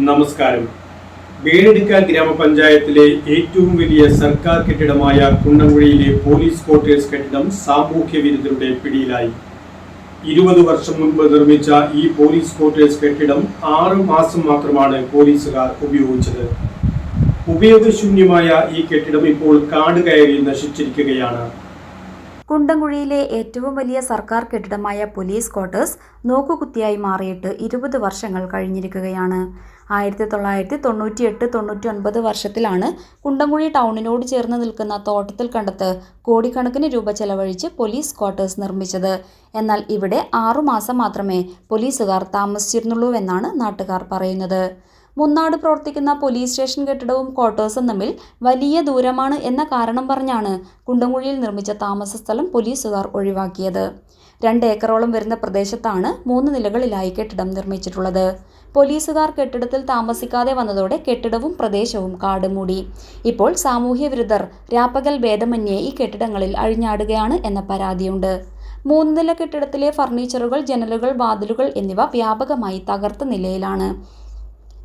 നമസ്കാരം. വേണിടുക്ക ഗ്രാമപഞ്ചായത്തിലെ ഏറ്റവും വലിയ സർക്കാർ കെട്ടിടമായ കുണ്ടംകുഴിയിലെ പോലീസ് ക്വാർട്ടേഴ്സ് കെട്ടിടം സാമൂഹ്യ വിരുദ്ധരുടെ പിടിയിലായി. ഇരുപത് വർഷം മുൻപ് നിർമ്മിച്ച ഈ പോലീസ് ക്വാർട്ടേഴ്സ് കെട്ടിടം ആറ് മാസം മാത്രമാണ് പോലീസുകാർ ഉപയോഗിച്ചത്. ഉപയോഗശൂന്യമായ ഈ കെട്ടിടം ഇപ്പോൾ കാട് കയറി നശിച്ചിരിക്കുകയാണ്. കുണ്ടംകുഴിയിലെ ഏറ്റവും വലിയ സർക്കാർ കെട്ടിടമായ പോലീസ് ക്വാർട്ടേഴ്സ് നോക്കുകുത്തിയായി മാറിയിട്ട് ഇരുപത് വർഷങ്ങൾ കഴിഞ്ഞിരിക്കുകയാണ്. ആയിരത്തി തൊള്ളായിരത്തി തൊണ്ണൂറ്റി എട്ട് തൊണ്ണൂറ്റി ഒൻപത് വർഷത്തിലാണ് കുണ്ടംകുഴി ടൗണിനോട് ചേർന്ന് നിൽക്കുന്ന തോട്ടത്തിൽ കണ്ടത്ത് കോടിക്കണക്കിന് രൂപ ചെലവഴിച്ച് പോലീസ് ക്വാർട്ടേഴ്സ് നിർമ്മിച്ചത്. എന്നാൽ ഇവിടെ ആറുമാസം മാത്രമേ പോലീസുകാർ താമസിച്ചിരുന്നുള്ളൂവെന്നാണ് നാട്ടുകാർ പറയുന്നത്. മുന്നാട് പ്രവർത്തിക്കുന്ന പോലീസ് സ്റ്റേഷൻ കെട്ടിടവും ക്വാർട്ടേഴ്സും തമ്മിൽ വലിയ ദൂരമാണ് എന്ന കാരണം പറഞ്ഞാണ് കുണ്ടംകുഴിയിൽ നിർമ്മിച്ച താമസ സ്ഥലം പോലീസുകാർ ഒഴിവാക്കിയത്. രണ്ട് ഏക്കറോളം വരുന്ന പ്രദേശത്താണ് മൂന്ന് നിലകളിലായി കെട്ടിടം നിർമ്മിച്ചിട്ടുള്ളത്. പോലീസുകാർ കെട്ടിടത്തിൽ താമസിക്കാതെ വന്നതോടെ കെട്ടിടവും പ്രദേശവും കാടുമൂടി. ഇപ്പോൾ സാമൂഹ്യ വിരുദ്ധർ രാപ്പകൽ ഭേദമന്യേ ഈ കെട്ടിടങ്ങളിൽ അഴിഞ്ഞാടുകയാണ് എന്ന പരാതിയുണ്ട്. മൂന്ന് നില കെട്ടിടത്തിലെ ഫർണിച്ചറുകൾ ജനലുകൾ വാതിലുകൾ എന്നിവ വ്യാപകമായി തകർത്ത നിലയിലാണ്.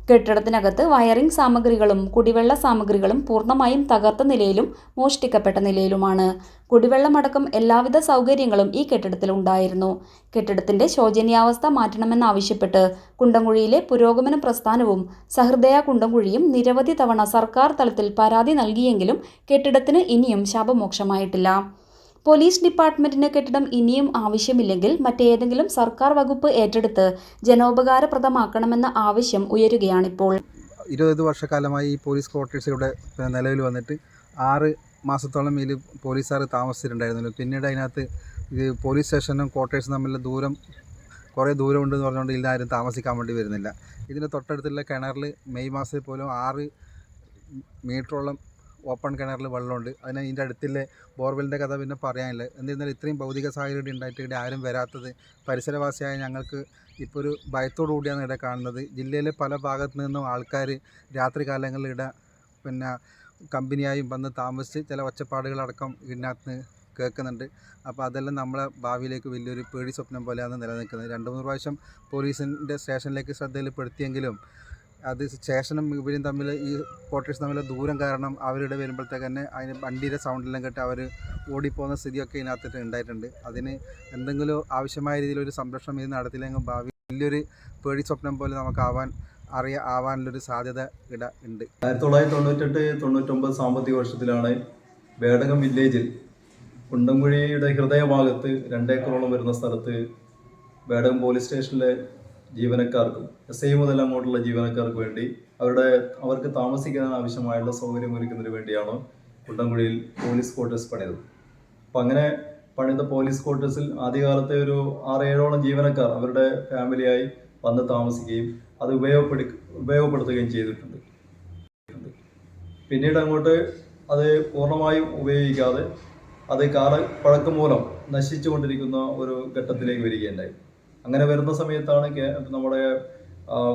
കെട്ടിടത്തിനകത്ത് വയറിംഗ് സാമഗ്രികളും കുടിവെള്ള സാമഗ്രികളും പൂർണമായും തകർത്ത നിലയിലും മോഷ്ടിക്കപ്പെട്ട നിലയിലുമാണ്. കുടിവെള്ളമടക്കം എല്ലാവിധ സൗകര്യങ്ങളും ഈ കെട്ടിടത്തിൽ ഉണ്ടായിരുന്നു. കെട്ടിടത്തിന്റെ ശോചനീയാവസ്ഥ മാറ്റണമെന്നാവശ്യപ്പെട്ട് കുണ്ടംകുഴിയിലെ പുരോഗമന പ്രസ്ഥാനവും സഹൃദയ കുണ്ടംകുഴിയും നിരവധി തവണ സർക്കാർ തലത്തിൽ പരാതി നൽകിയെങ്കിലും കെട്ടിടത്തിന് ഇനിയും ശാപമോക്ഷമായിട്ടില്ല. പോലീസ് ഡിപ്പാർട്ട്മെന്റിന് കെട്ടിടം ഇനിയും ആവശ്യമില്ലെങ്കിൽ മറ്റേതെങ്കിലും സർക്കാർ വകുപ്പ് ഏറ്റെടുത്ത് ജനോപകാരപ്രദമാക്കണമെന്ന ആവശ്യം ഉയരുകയാണിപ്പോൾ. ഇരുപത് വർഷക്കാലമായി ഈ പോലീസ് ക്വാർട്ടേഴ്സ് ഇവിടെ നിലവിൽ വന്നിട്ട് ആറ് മാസത്തോളം ഇതിൽ പോലീസുകാർ താമസിച്ചിട്ടുണ്ടായിരുന്നല്ലോ. പിന്നീട് അതിനകത്ത് ഇത് പോലീസ് സ്റ്റേഷനും ക്വാർട്ടേഴ്സും തമ്മിലുള്ള ദൂരം കുറേ ദൂരമുണ്ടെന്ന് പറഞ്ഞുകൊണ്ട് ഇതിലാരും താമസിക്കാൻ വേണ്ടി വരുന്നില്ല. ഇതിന്റെ തൊട്ടടുത്തുള്ള കിണറിൽ മെയ് മാസത്തിൽ പോലും ആറ് മീറ്ററോളം ഓപ്പൺ കിണറിൽ വെള്ളമുണ്ട്. അതിന് ഇതിന്റെ അടുത്തുള്ള ബോർവെലിന്റെ കഥ പിന്നെ പറയാനില്ല. എന്നിരുന്നാലും ഇത്രയും ഭൗതിക സാഹചര്യം ഉണ്ടായിട്ട് ഇവിടെ ആരും വരാത്തത് പരിസരവാസിയായ ഞങ്ങൾക്ക് ഇപ്പോൾ ഒരു ഭയത്തോടു കൂടിയാണ് ഇവിടെ കാണുന്നത്. ജില്ലയിലെ പല ഭാഗത്തു നിന്നും ആൾക്കാർ രാത്രി കാലങ്ങളിൽ ഇവിടെ പിന്നെ കമ്പനിയായും വന്ന് താമസിച്ച് ചില ഒച്ചപ്പാടുകളടക്കം ഇതിനകത്ത് കേൾക്കുന്നുണ്ട്. അപ്പോൾ അതെല്ലാം നമ്മളെ ഭാവിയിലേക്ക് വലിയൊരു പേടി സ്വപ്നം പോലെയാണ് നിലനിൽക്കുന്നത്. രണ്ട് മൂന്ന് പ്രാവശ്യം പോലീസിന്റെ സ്റ്റേഷനിലേക്ക് ശ്രദ്ധയിൽപ്പെടുത്തിയെങ്കിലും അത് സ്റ്റേഷനും ഇവരും തമ്മിൽ ഈ ക്വാർട്ടേഴ്സ് തമ്മിൽ ദൂരം കാരണം അവരുടെ വരുമ്പോഴത്തേക്ക് തന്നെ അതിന് വണ്ടിയുടെ സൗണ്ടെല്ലാം കേട്ട് അവർ ഓടിപ്പോകുന്ന സ്ഥിതിയൊക്കെ ഇതിനകത്തിട്ട് ഉണ്ടായിട്ടുണ്ട്. അതിന് എന്തെങ്കിലും ആവശ്യമായ രീതിയിൽ ഒരു സംരക്ഷണം ഇത് നടത്തില്ലെങ്കിൽ ഭാവി വലിയൊരു പേടി സ്വപ്നം പോലെ നമുക്കാവാൻ അറിയാ ആവാനുള്ളൊരു സാധ്യത ഇട ഉണ്ട്. ആയിരത്തി തൊള്ളായിരത്തി തൊണ്ണൂറ്റെട്ട് തൊണ്ണൂറ്റൊമ്പത് സാമ്പത്തിക വർഷത്തിലാണ് വേടകം വില്ലേജിൽ കുണ്ടംകുഴിയുടെ ഹൃദയഭാഗത്ത് രണ്ടേക്കറോളം വരുന്ന സ്ഥലത്ത് വേടകം പോലീസ് സ്റ്റേഷനിലെ ജീവനക്കാർക്കും എസ് ഐ മുതൽ അങ്ങോട്ടുള്ള ജീവനക്കാർക്ക് വേണ്ടി അവരുടെ അവർക്ക് താമസിക്കാൻ ആവശ്യമായുള്ള സൗകര്യം ഒരുക്കുന്നതിന് വേണ്ടിയാണ് കുണ്ടംകുഴിയിൽ പോലീസ് ക്വാർട്ടേഴ്സ് പണിതത്. അപ്പം അങ്ങനെ പണിത പോലീസ് ക്വാർട്ടേഴ്സിൽ ആദ്യകാലത്തെ ഒരു ആറ് ഏഴോളം ജീവനക്കാർ അവരുടെ ഫാമിലിയായി വന്ന് താമസിക്കുകയും അത് ഉപയോഗപ്പെടു ഉപയോഗപ്പെടുത്തുകയും ചെയ്തിട്ടുണ്ട്. പിന്നീട് അങ്ങോട്ട് അത് പൂർണമായും ഉപയോഗിക്കാതെ അത് കാല പഴക്കം മൂലം നശിച്ചുകൊണ്ടിരിക്കുന്ന ഒരു ഘട്ടത്തിലേക്ക് വരികയുണ്ടായി. അങ്ങനെ വരുന്ന സമയത്താണ് നമ്മുടെ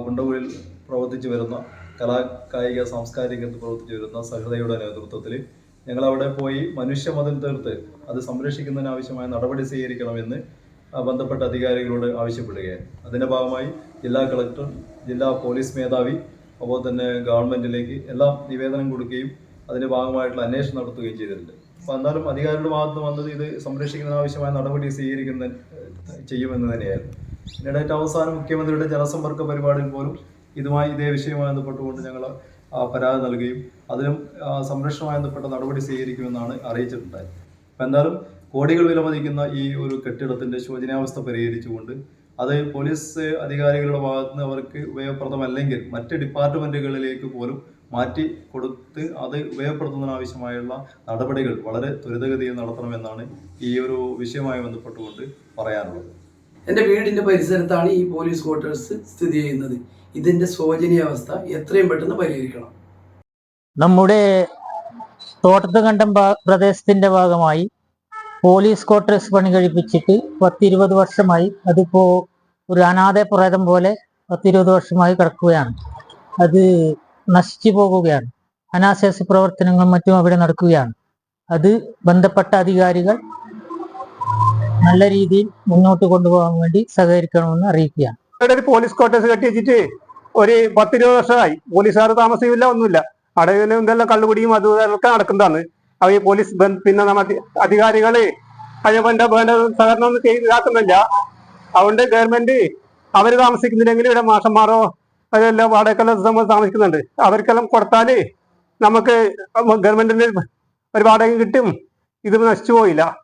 ഗുണ്ടൂരിൽ പ്രവർത്തിച്ചു വരുന്ന കലാ കായിക സാംസ്കാരിക പ്രവർത്തിച്ചു വരുന്ന സഹൃദയുടെ നേതൃത്വത്തിൽ ഞങ്ങൾ അവിടെ പോയി മനുഷ്യ മതിൽ തീർത്ത് അത് സംരക്ഷിക്കുന്നതിന് ആവശ്യമായ നടപടി സ്വീകരിക്കണമെന്ന് ബന്ധപ്പെട്ട അധികാരികളോട് ആവശ്യപ്പെടുകയാണ്. അതിന്റെ ഭാഗമായി ജില്ലാ കളക്ടർ ജില്ലാ പോലീസ് മേധാവി അതുപോലെ തന്നെ ഗവൺമെന്റിലേക്ക് എല്ലാം നിവേദനം കൊടുക്കുകയും അതിന്റെ ഭാഗമായിട്ടുള്ള അന്വേഷണം നടത്തുകയും ചെയ്തിട്ടുണ്ട്. അപ്പോൾ അധികാരിയുടെ ഭാഗത്ത് വന്നത് ഇത് സംരക്ഷിക്കുന്നതിന് ആവശ്യമായ നടപടി സ്വീകരിക്കുന്ന ചെയ്യുമെന്ന് തന്നെയായിരുന്നു. പിന്നീട് ഏറ്റവും അവസാനം മുഖ്യമന്ത്രിയുടെ ജനസമ്പർക്ക പരിപാടിയിൽ പോലും ഇതുമായി ഇതേ വിഷയവുമായി ബന്ധപ്പെട്ടുകൊണ്ട് ഞങ്ങൾ പരാതി നൽകുകയും അതിനും സംരക്ഷണവുമായി ബന്ധപ്പെട്ട നടപടി സ്വീകരിക്കുമെന്നാണ് അറിയിച്ചിട്ടുണ്ടായത് അപ്പം എന്തായാലും കോടികൾ വിലമതിക്കുന്ന ഈ ഒരു കെട്ടിടത്തിന്റെ ശോചനാവസ്ഥ പരിഹരിച്ചുകൊണ്ട് അത് പോലീസ് അധികാരികളുടെ ഭാഗത്ത് നിന്ന് അവർക്ക് ഉപയോഗപ്രദമല്ലെങ്കിൽ മറ്റ് ഡിപ്പാർട്ട്മെന്റുകളിലേക്ക് പോലും മാറ്റി കൊടുത്ത് അത് ഉപയോഗപ്പെടുത്തുന്നതിനാവശ്യമായുള്ള നടപടികൾ വളരെ ത്വരിതഗതിയിൽ നടത്തണമെന്നാണ് ഈ ഒരു വിഷയവുമായി ബന്ധപ്പെട്ടുകൊണ്ട് പറയാനുള്ളത്. എന്റെ വീടിന്റെ പരിസരത്താണ് ഈ പോലീസ് ക്വാർട്ടേഴ്സ് സ്ഥിതി ചെയ്യുന്നത്. ഇതിന്റെ ശോചനീയാവസ്ഥ എത്രയും പെട്ടെന്ന് പരിഹരിക്കണം. നമ്മുടെ തോട്ടത്തുകണ്ടം പ്രദേശത്തിന്റെ പ്രദേശത്തിന്റെ ഭാഗമായി പോലീസ് ക്വാർട്ടേഴ്സ് പണി കഴിപ്പിച്ചിട്ട് പത്തിരുപത് വർഷമായി അതിപ്പോ ഒരു അനാഥ പ്രേതം പോലെ പത്തിരുപത് വർഷമായി കിടക്കുകയാണ്. അത് നശിച്ചു പോകുകയാണ്. അനാശാസ്യ പ്രവർത്തനങ്ങളും മറ്റും അവിടെ നടക്കുകയാണ്. അത് ബന്ധപ്പെട്ട അധികാരികൾ നല്ല രീതിയിൽ മുന്നോട്ട് കൊണ്ടുപോകാൻ വേണ്ടി സഹകരിക്കണമെന്ന് അറിയിക്കുകയാണ്. അവിടെ ഒരു പോലീസ് ക്വാർട്ടേഴ്സ് കെട്ടി വെച്ചിട്ട് ഒരു പത്തിരുപത് വർഷമായി. പോലീസുകാർ താമസിക്കില്ല ഒന്നുമില്ല. അവിടെ ഇതെല്ലാം എന്തെല്ലാം കള്ളുപിടിയും അതും ഇതൊക്കെ നടക്കുന്നതാണ്. അവ ഈ പോലീസ് പിന്നെ നമ്മ അധി- അധികാരികൾ അതേപോലെ വേണ്ട സഹകരണം ഒന്നും ചെയ്ത് ഇതാക്കുന്നില്ല. അതുകൊണ്ട് ഗവൺമെന്റ് അവർ താമസിക്കുന്നില്ലെങ്കിൽ ഇവിടെ മാഷന്മാരോ അതെല്ലാം വാടകക്കെല്ലാം നമ്മൾ താമസിക്കുന്നുണ്ട്. അവർക്കെല്ലാം കൊടുത്താൽ നമുക്ക് ഗവൺമെന്റിന് ഒരു വാടക കിട്ടും. ഇത് നശിച്ചു പോയില്ല.